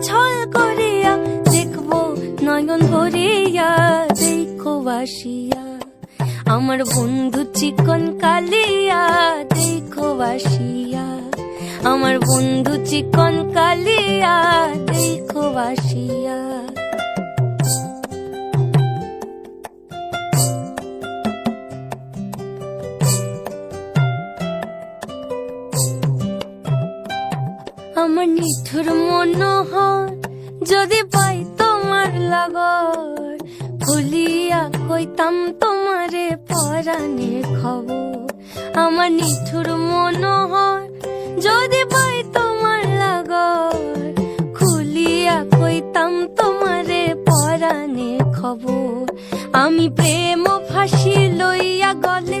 ছল করিয়া দেখব নয়ন ভরিয়া, দেখো বাসিয়া। আমার বন্ধু চিকন কালিয়া, দেখো বাসিয়া। আমার বন্ধু চিকন কালিয়া, দেখো বাসিয়া। আমার নিঠুর মনোহর, যদি পাই তোমার লাগর, ভুলিয়া কইতাম তোমারে পরাণের খবর। আমার নিঠুর মনোহর, যদি পাই তোমার লাগর, খুলিয়া কইতাম তোমারে পরাণের খবর। আমি প্রেম ফাঁসি লইয়া গলে